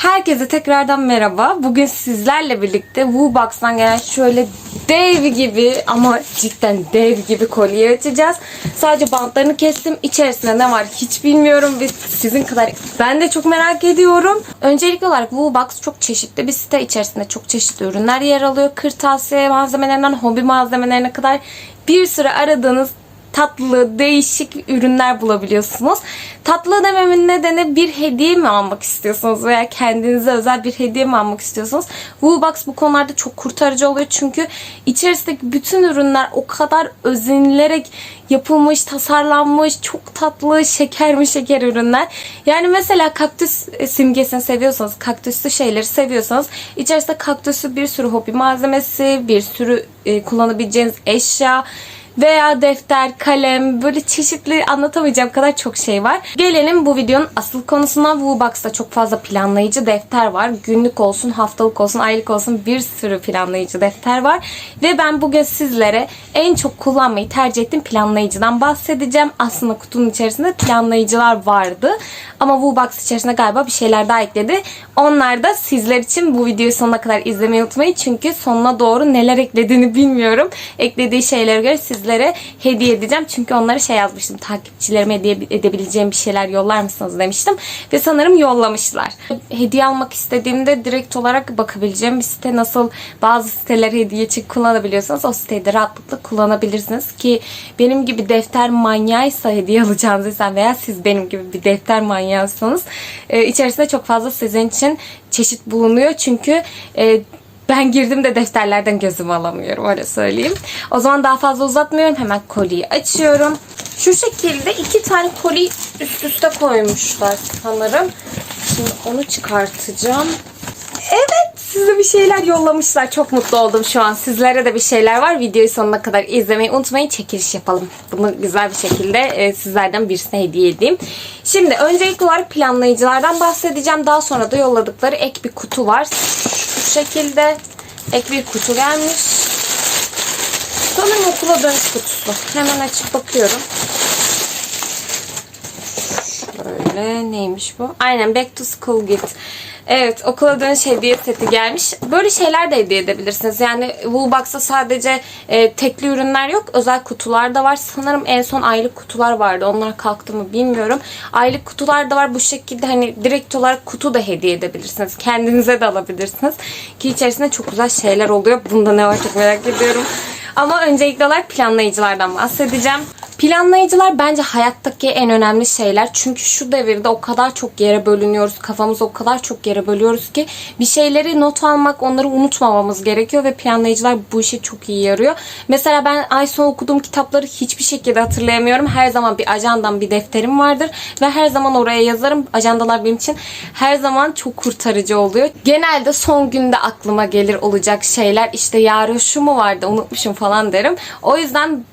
Herkese tekrardan merhaba. Bugün sizlerle birlikte Woobox'tan gelen şöyle dev gibi ama cidden dev gibi kolye açacağız. Sadece bantlarını kestim. İçerisinde ne var hiç bilmiyorum ve sizin kadar ben de çok merak ediyorum. Öncelikli olarak Woobox çok çeşitli bir site. içerisinde çok çeşitli ürünler yer alıyor. Kırtasiye malzemelerinden hobi malzemelerine kadar bir sürü aradığınız tatlı, değişik ürünler bulabiliyorsunuz. Tatlı dememin nedeni bir hediye mi almak istiyorsunuz veya kendinize özel bir hediye mi almak istiyorsunuz? Woolbox bu konularda çok kurtarıcı oluyor çünkü içerisindeki bütün ürünler o kadar özenilerek yapılmış, tasarlanmış, çok tatlı, şeker mi şeker ürünler. Yani mesela kaktüs simgesini seviyorsanız, kaktüslü şeyleri seviyorsanız içerisinde kaktüsü bir sürü hobi malzemesi, bir sürü e, kullanabileceğiniz eşya, veya defter, kalem böyle çeşitli anlatamayacağım kadar çok şey var. Gelelim bu videonun asıl konusuna. Woobox'ta çok fazla planlayıcı defter var. Günlük olsun, haftalık olsun, aylık olsun bir sürü planlayıcı defter var. Ve ben bugün sizlere en çok kullanmayı tercih ettiğim planlayıcıdan bahsedeceğim. Aslında kutunun içerisinde planlayıcılar vardı. Ama Woobox içerisinde galiba bir şeyler daha ekledi. Onlar da sizler için bu videoyu sonuna kadar izlemeyi unutmayın. Çünkü sonuna doğru neler eklediğini bilmiyorum. Eklediği şeylere göre sizlere hediye edeceğim. Çünkü onları şey yazmıştım. Takipçilerime hediye edebileceğim bir şeyler yollar mısınız demiştim. Ve sanırım yollamışlar. Hediye almak istediğimde direkt olarak bakabileceğim bir site. Nasıl bazı siteler hediye için kullanabiliyorsanız o siteyi de rahatlıkla kullanabilirsiniz. Ki benim gibi defter manyağıysa hediye alacağınız insan veya siz benim gibi bir defter manyağıysanız e, içerisinde çok fazla sizin için çeşit bulunuyor. Çünkü e, ben girdim de defterlerden gözümü alamıyorum öyle söyleyeyim. O zaman daha fazla uzatmıyorum. Hemen koliyi açıyorum. Şu şekilde iki tane koli üst üste koymuşlar sanırım. Şimdi onu çıkartacağım. Evet size bir şeyler yollamışlar. Çok mutlu oldum şu an. Sizlere de bir şeyler var. Videoyu sonuna kadar izlemeyi unutmayın. Çekiliş yapalım. Bunu güzel bir şekilde e, sizlerden birisine hediye edeyim. Şimdi öncelikli olarak planlayıcılardan bahsedeceğim. Daha sonra da yolladıkları ek bir kutu var. Şekilde ek bir kutu gelmiş. Sanırım okula dönüş kutusu. Hemen açıp bakıyorum. Şöyle neymiş bu? Aynen Back to School Gift. Evet okula dönüş hediye seti gelmiş. Böyle şeyler de hediye edebilirsiniz. Yani Woolbox'ta sadece e, tekli ürünler yok. Özel kutular da var. Sanırım en son aylık kutular vardı. Onlar kalktı mı bilmiyorum. Aylık kutular da var. Bu şekilde hani direkt olarak kutu da hediye edebilirsiniz. Kendinize de alabilirsiniz. Ki içerisinde çok güzel şeyler oluyor. Bunda ne var çok merak ediyorum. Ama öncelikli olarak planlayıcılardan bahsedeceğim. Planlayıcılar bence hayattaki en önemli şeyler. Çünkü şu devirde o kadar çok yere bölünüyoruz. Kafamızı o kadar çok yere bölüyoruz ki bir şeyleri not almak, onları unutmamamız gerekiyor ve planlayıcılar bu işe çok iyi yarıyor. Mesela ben ay sonu okuduğum kitapları hiçbir şekilde hatırlayamıyorum. Her zaman bir ajandam, bir defterim vardır ve her zaman oraya yazarım. Ajandalar benim için her zaman çok kurtarıcı oluyor. Genelde son günde aklıma gelir olacak şeyler. İşte yarın şu mu vardı unutmuşum falan derim. O yüzden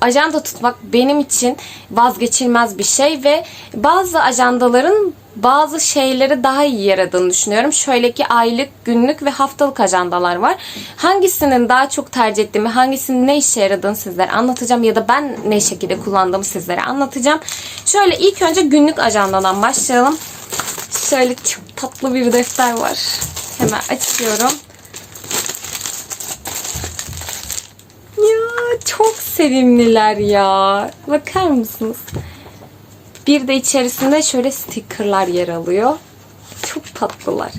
ajanda tutmak benim için vazgeçilmez bir şey ve bazı ajandaların bazı şeyleri daha iyi yaradığını düşünüyorum. Şöyle ki aylık, günlük ve haftalık ajandalar var. Hangisinin daha çok tercih ettiğimi, hangisinin ne işe yaradığını sizlere anlatacağım ya da ben ne şekilde kullandığımı sizlere anlatacağım. Şöyle ilk önce günlük ajandadan başlayalım. Şöyle çok tatlı bir defter var. Hemen açıyorum. Ya çok sevimliler ya. Bakar mısınız? Bir de içerisinde şöyle stickerlar yer alıyor. Çok tatlılar.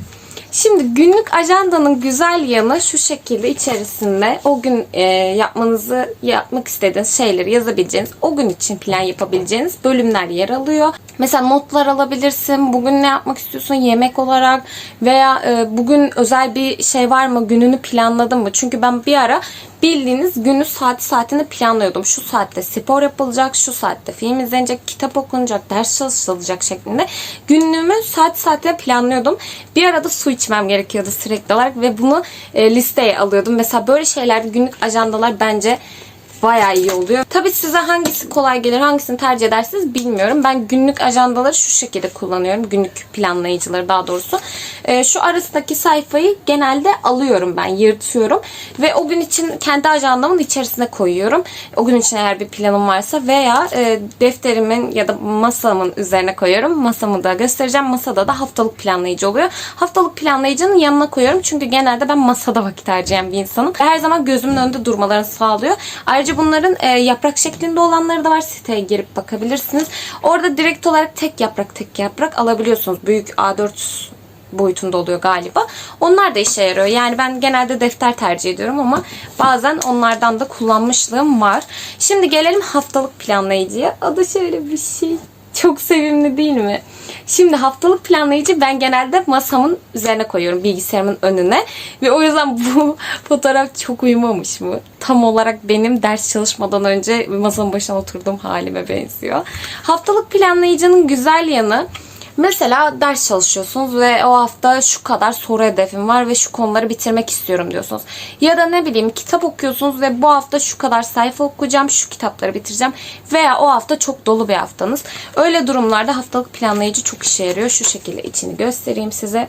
Şimdi günlük ajandanın güzel yanı şu şekilde içerisinde o gün e, yapmanızı yapmak istediğiniz şeyleri yazabileceğiniz, o gün için plan yapabileceğiniz bölümler yer alıyor. Mesela notlar alabilirsin. Bugün ne yapmak istiyorsun yemek olarak veya e, bugün özel bir şey var mı? Gününü planladın mı? Çünkü ben bir ara bildiğiniz günü saati saatini planlıyordum. Şu saatte spor yapılacak, şu saatte film izlenecek, kitap okunacak, ders çalışılacak şeklinde. Günlüğümü saat saatine planlıyordum. Bir arada su içmem gerekiyordu sürekli olarak ve bunu e, listeye alıyordum. Mesela böyle şeyler günlük ajandalar bence bayağı iyi oluyor. Tabii size hangisi kolay gelir, hangisini tercih edersiniz bilmiyorum. Ben günlük ajandaları şu şekilde kullanıyorum. Günlük planlayıcıları daha doğrusu. e, şu arasındaki sayfayı genelde alıyorum ben, yırtıyorum. Ve o gün için kendi ajandamın içerisine koyuyorum. O gün için eğer bir planım varsa veya e, defterimin ya da masamın üzerine koyuyorum. Masamı da göstereceğim. Masada da haftalık planlayıcı oluyor. Haftalık planlayıcının yanına koyuyorum. Çünkü genelde ben masada vakit harcayan bir insanım. Her zaman gözümün önünde durmalarını sağlıyor. Ayrıca bunların e, yaprak şeklinde olanları da var. Siteye girip bakabilirsiniz. Orada direkt olarak tek yaprak tek yaprak alabiliyorsunuz. Büyük A4 boyutunda oluyor galiba. Onlar da işe yarıyor. Yani ben genelde defter tercih ediyorum ama bazen onlardan da kullanmışlığım var. Şimdi gelelim haftalık planlayıcıya. O da şöyle bir şey. Çok sevimli değil mi? Şimdi haftalık planlayıcı ben genelde masamın üzerine koyuyorum bilgisayarımın önüne ve o yüzden bu fotoğraf çok uyumamış mı? Tam olarak benim ders çalışmadan önce masanın başına oturduğum halime benziyor. Haftalık planlayıcının güzel yanı Mesela ders çalışıyorsunuz ve o hafta şu kadar soru hedefim var ve şu konuları bitirmek istiyorum diyorsunuz. Ya da ne bileyim kitap okuyorsunuz ve bu hafta şu kadar sayfa okuyacağım, şu kitapları bitireceğim veya o hafta çok dolu bir haftanız. Öyle durumlarda haftalık planlayıcı çok işe yarıyor. Şu şekilde içini göstereyim size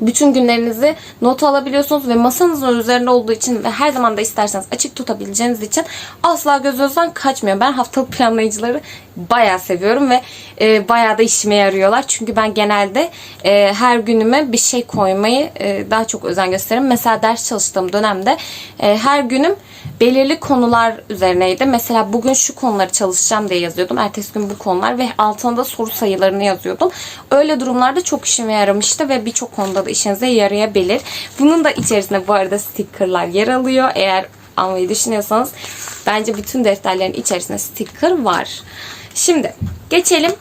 bütün günlerinizi not alabiliyorsunuz ve masanızın üzerinde olduğu için ve her zaman da isterseniz açık tutabileceğiniz için asla gözünüzden kaçmıyor. Ben haftalık planlayıcıları bayağı seviyorum ve e, bayağı da işime yarıyorlar. Çünkü ben genelde e, her günüme bir şey koymayı e, daha çok özen gösteririm. Mesela ders çalıştığım dönemde e, her günüm belirli konular üzerineydi. Mesela bugün şu konuları çalışacağım diye yazıyordum. Ertesi gün bu konular ve altına da soru sayılarını yazıyordum. Öyle durumlarda çok işime yaramıştı ve birçok konuda da işinize yarayabilir. Bunun da içerisinde bu arada stickerlar yer alıyor. Eğer almayı düşünüyorsanız bence bütün defterlerin içerisinde sticker var. Şimdi geçelim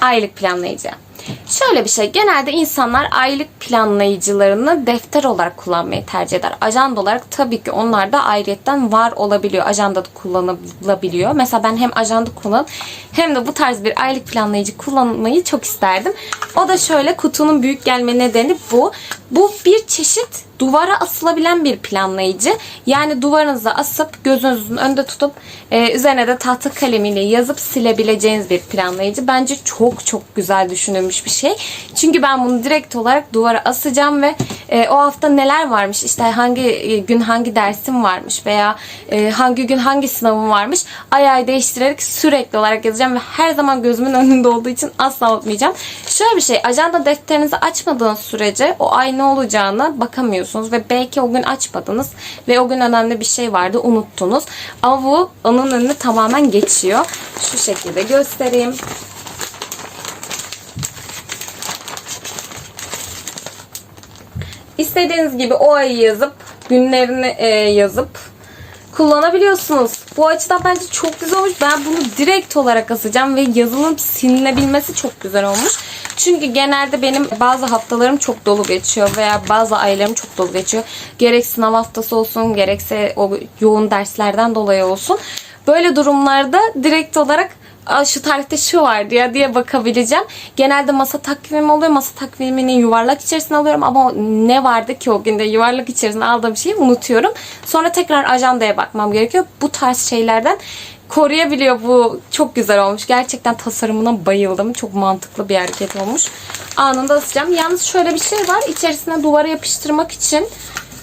aylık planlayıcıya. Şöyle bir şey. Genelde insanlar aylık planlayıcılarını defter olarak kullanmayı tercih eder. Ajanda olarak tabii ki onlar da ayrıyetten var olabiliyor. Ajanda da kullanılabiliyor. Mesela ben hem ajanda kullan hem de bu tarz bir aylık planlayıcı kullanmayı çok isterdim. O da şöyle kutunun büyük gelme nedeni bu. Bu bir çeşit duvara asılabilen bir planlayıcı. Yani duvarınıza asıp gözünüzün önünde tutup e, üzerine de tahta kalemiyle yazıp silebileceğiniz bir planlayıcı. Bence çok çok güzel düşünülmüş bir şey. Çünkü ben bunu direkt olarak duvara asacağım ve e, o hafta neler varmış işte hangi e, gün hangi dersim varmış veya e, hangi gün hangi sınavım varmış ay ay değiştirerek sürekli olarak yazacağım ve her zaman gözümün önünde olduğu için asla unutmayacağım. Şöyle bir şey ajanda defterinizi açmadığınız sürece o ay ne olacağına bakamıyorsunuz ve belki o gün açmadınız ve o gün önemli bir şey vardı unuttunuz. Ama bu onun önüne tamamen geçiyor. Şu şekilde göstereyim. İstediğiniz gibi o ayı yazıp günlerini e, yazıp kullanabiliyorsunuz. Bu açıdan bence çok güzel olmuş. Ben bunu direkt olarak asacağım ve yazılım silinebilmesi çok güzel olmuş. Çünkü genelde benim bazı haftalarım çok dolu geçiyor veya bazı aylarım çok dolu geçiyor. Gerek sınav haftası olsun gerekse o yoğun derslerden dolayı olsun. Böyle durumlarda direkt olarak Şu tarihte şu vardı ya diye bakabileceğim. Genelde masa takvimim oluyor. Masa takvimini yuvarlak içerisine alıyorum ama ne vardı ki o günde yuvarlak içerisine aldığım şeyi unutuyorum. Sonra tekrar ajandaya bakmam gerekiyor. Bu tarz şeylerden koruyabiliyor bu. Çok güzel olmuş. Gerçekten tasarımına bayıldım. Çok mantıklı bir hareket olmuş. Anında asacağım. Yalnız şöyle bir şey var. İçerisine duvara yapıştırmak için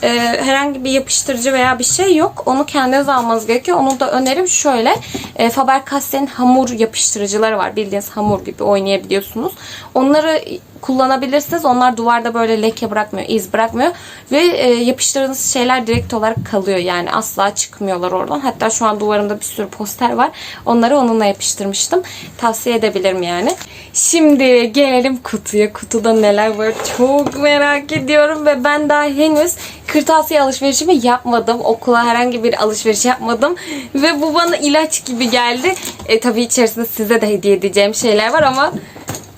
e, herhangi bir yapıştırıcı veya bir şey yok. Onu kendiniz almanız gerekiyor. Onu da önerim şöyle. E, Faber-Castell'in hamur yapıştırıcıları var. Bildiğiniz hamur gibi oynayabiliyorsunuz. Onları kullanabilirsiniz. Onlar duvarda böyle leke bırakmıyor, iz bırakmıyor. Ve e, yapıştırdığınız şeyler direkt olarak kalıyor. Yani asla çıkmıyorlar oradan. Hatta şu an duvarımda bir sürü poster var. Onları onunla yapıştırmıştım. Tavsiye edebilirim yani. Şimdi gelelim kutuya. Kutuda neler var çok merak ediyorum. Ve ben daha henüz kırtasiye alışverişimi yapmadım. Okula herhangi bir alışveriş yapmadım. Ve bu bana ilaç gibi geldi. E, tabii içerisinde size de hediye edeceğim şeyler var ama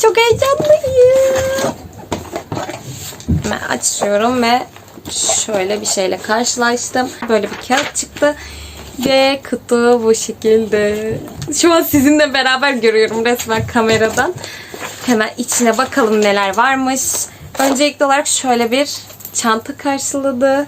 çok heyecanlıyım. Ben açıyorum ve şöyle bir şeyle karşılaştım. Böyle bir kağıt çıktı. Ve kutu bu şekilde. Şu an sizinle beraber görüyorum resmen kameradan. Hemen içine bakalım neler varmış. Öncelikli olarak şöyle bir çanta karşıladı.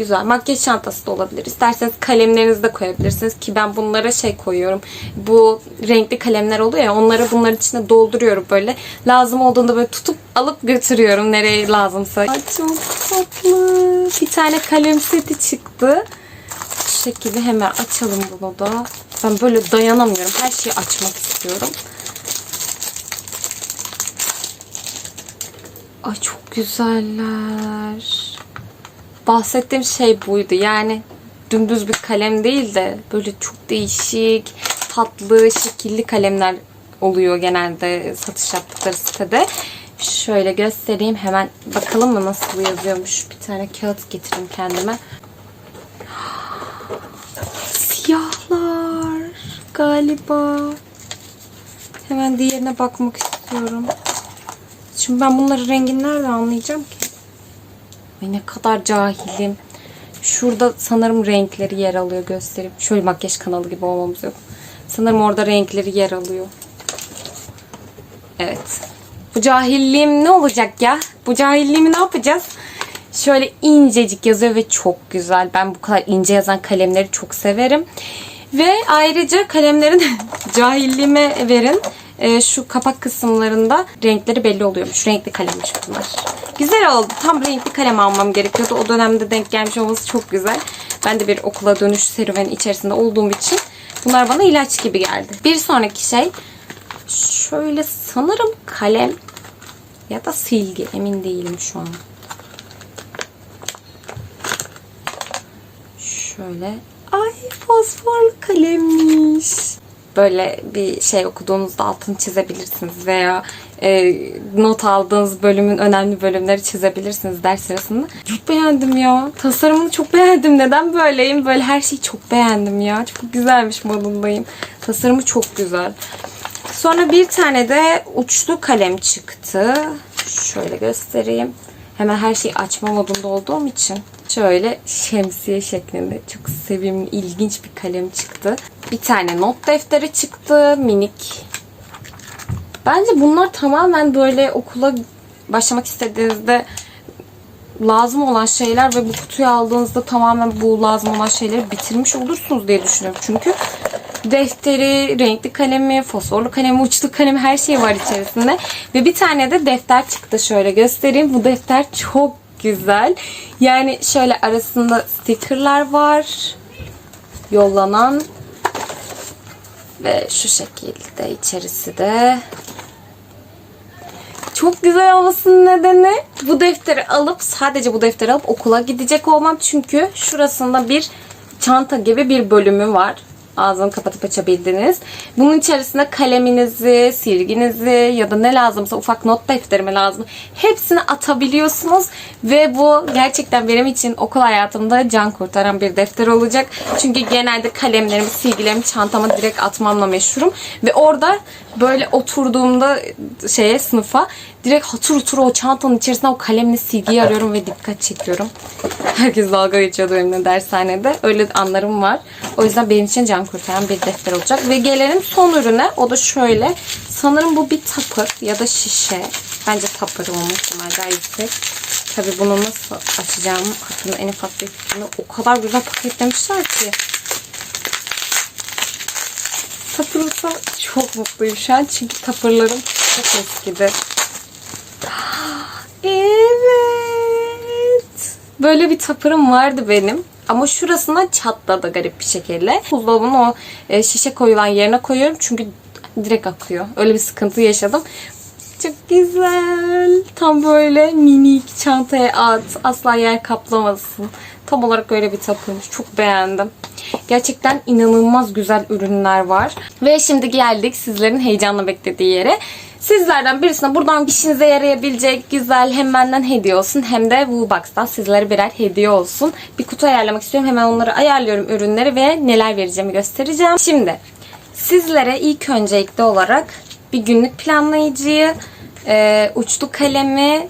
Güzel. Makyaj çantası da olabilir. İsterseniz kalemlerinizi de koyabilirsiniz ki ben bunlara şey koyuyorum. Bu renkli kalemler oluyor ya onları bunların içine dolduruyorum böyle. Lazım olduğunda böyle tutup alıp götürüyorum nereye lazımsa. Ay çok tatlı. Bir tane kalem seti çıktı. Şu şekilde hemen açalım bunu da. Ben böyle dayanamıyorum. Her şeyi açmak istiyorum. Ay çok güzeller. Bahsettiğim şey buydu. Yani dümdüz bir kalem değil de böyle çok değişik, tatlı, şekilli kalemler oluyor genelde satış yaptıkları sitede. Şöyle göstereyim. Hemen bakalım mı nasıl yazıyormuş. Bir tane kağıt getireyim kendime. Siyahlar galiba. Hemen diğerine bakmak istiyorum. Şimdi ben bunları rengini anlayacağım ki? Ay ne kadar cahilim. Şurada sanırım renkleri yer alıyor göstereyim. Şöyle makyaj kanalı gibi olmamız yok. Sanırım orada renkleri yer alıyor. Evet. Bu cahilliğim ne olacak ya? Bu cahilliğimi ne yapacağız? Şöyle incecik yazıyor ve çok güzel. Ben bu kadar ince yazan kalemleri çok severim. Ve ayrıca kalemlerin cahilliğime verin. Ee, şu kapak kısımlarında renkleri belli oluyormuş. Renkli kalemmiş bunlar. Güzel oldu. Tam renkli kalem almam gerekiyordu. O dönemde denk gelmiş olması çok güzel. Ben de bir okula dönüş serüveni içerisinde olduğum için bunlar bana ilaç gibi geldi. Bir sonraki şey şöyle sanırım kalem ya da silgi emin değilim şu an. Şöyle ay fosforlu kalemmiş. Böyle bir şey okuduğunuzda altını çizebilirsiniz veya e, not aldığınız bölümün önemli bölümleri çizebilirsiniz ders sırasında. Çok beğendim ya. Tasarımını çok beğendim. Neden böyleyim? Böyle her şeyi çok beğendim ya. Çok güzelmiş modundayım. Tasarımı çok güzel. Sonra bir tane de uçlu kalem çıktı. Şöyle göstereyim. Hemen her şeyi açma modunda olduğum için şöyle şemsiye şeklinde çok sevimli, ilginç bir kalem çıktı. Bir tane not defteri çıktı, minik. Bence bunlar tamamen böyle okula başlamak istediğinizde lazım olan şeyler ve bu kutuyu aldığınızda tamamen bu lazım olan şeyleri bitirmiş olursunuz diye düşünüyorum. Çünkü defteri, renkli kalemi, fosforlu kalemi, uçlu kalemi her şey var içerisinde. Ve bir tane de defter çıktı şöyle göstereyim. Bu defter çok güzel. Yani şöyle arasında stickerlar var. Yollanan ve şu şekilde içerisi de çok güzel olmasının nedeni bu defteri alıp sadece bu defteri alıp okula gidecek olmam. Çünkü şurasında bir çanta gibi bir bölümü var. Ağzını kapatıp açabildiniz. Bunun içerisinde kaleminizi, silginizi ya da ne lazımsa ufak not defterime lazım. Hepsini atabiliyorsunuz. Ve bu gerçekten benim için okul hayatımda can kurtaran bir defter olacak. Çünkü genelde kalemlerimi, silgilerimi çantama direkt atmamla meşhurum. Ve orada böyle oturduğumda şeye sınıfa direkt hatır hutur o çantanın içerisinde o kalemle silgiyi arıyorum ve dikkat çekiyorum. Herkes dalga geçiyordu benimle dershanede. Öyle anlarım var. O yüzden benim için can kurtaran bir defter olacak. Ve gelelim son ürüne. O da şöyle. Sanırım bu bir tapır ya da şişe. Bence tapır ihtimali daha yüksek. Tabii bunu nasıl açacağım hakkında en ufak bir fikrim. O kadar güzel paketlemişler ki. Tapırılsa çok mutluyum şu an. Çünkü tapırlarım çok eskidi. Evet. Böyle bir tapırım vardı benim. Ama şurasından çatladı garip bir şekilde. Buzdolabının o e, şişe koyulan yerine koyuyorum. Çünkü direkt akıyor. Öyle bir sıkıntı yaşadım. Çok güzel. Tam böyle minik çantaya at. Asla yer kaplamasın. Tam olarak öyle bir tapıymış. Çok beğendim. Gerçekten inanılmaz güzel ürünler var. Ve şimdi geldik sizlerin heyecanla beklediği yere. Sizlerden birisine buradan işinize yarayabilecek güzel hem benden hediye olsun hem de Woobox'tan sizlere birer hediye olsun. Bir kutu ayarlamak istiyorum. Hemen onları ayarlıyorum ürünleri ve neler vereceğimi göstereceğim. Şimdi sizlere ilk öncelikli olarak bir günlük planlayıcıyı, uçlu kalemi,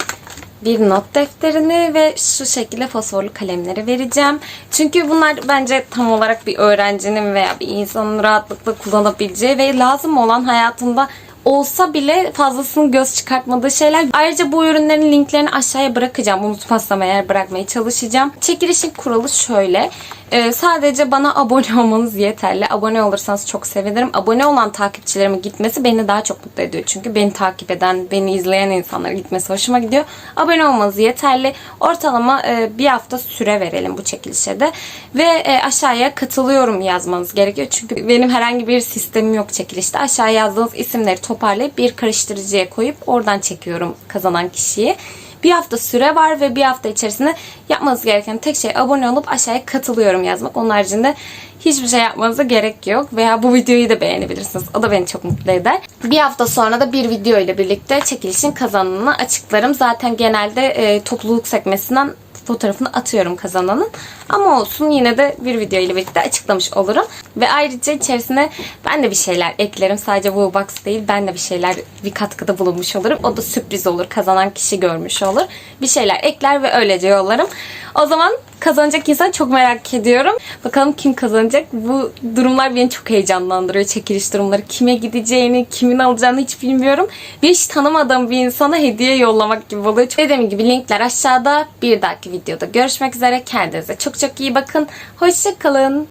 bir not defterini ve şu şekilde fosforlu kalemleri vereceğim. Çünkü bunlar bence tam olarak bir öğrencinin veya bir insanın rahatlıkla kullanabileceği ve lazım olan hayatında olsa bile fazlasını göz çıkartmadığı şeyler. Ayrıca bu ürünlerin linklerini aşağıya bırakacağım. Unutmazsam eğer bırakmaya çalışacağım. Çekilişin kuralı şöyle. Ee, sadece bana abone olmanız yeterli. Abone olursanız çok sevinirim. Abone olan takipçilerimin gitmesi beni daha çok mutlu ediyor. Çünkü beni takip eden, beni izleyen insanlara gitmesi hoşuma gidiyor. Abone olmanız yeterli. Ortalama e, bir hafta süre verelim bu çekilişe de. Ve e, aşağıya katılıyorum yazmanız gerekiyor. Çünkü benim herhangi bir sistemim yok çekilişte. Aşağıya yazdığınız isimleri toparlayıp bir karıştırıcıya koyup oradan çekiyorum kazanan kişiyi. Bir hafta süre var ve bir hafta içerisinde yapmanız gereken tek şey abone olup aşağıya katılıyorum yazmak. Onun haricinde hiçbir şey yapmanıza gerek yok. Veya bu videoyu da beğenebilirsiniz. O da beni çok mutlu eder. Bir hafta sonra da bir video ile birlikte çekilişin kazananını açıklarım. Zaten genelde e, topluluk sekmesinden fotoğrafını atıyorum kazananın. Ama olsun yine de bir video ile birlikte açıklamış olurum. Ve ayrıca içerisine ben de bir şeyler eklerim. Sadece Woobox değil ben de bir şeyler bir katkıda bulunmuş olurum. O da sürpriz olur. Kazanan kişi görmüş olur. Bir şeyler ekler ve öylece yollarım. O zaman kazanacak insan çok merak ediyorum. Bakalım kim kazanacak? Bu durumlar beni çok heyecanlandırıyor. Çekiliş durumları. Kime gideceğini, kimin alacağını hiç bilmiyorum. Ve hiç tanımadığım bir insana hediye yollamak gibi oluyor. Dediğim gibi linkler aşağıda. Bir dahaki videoda görüşmek üzere. Kendinize çok çok iyi bakın. Hoşçakalın.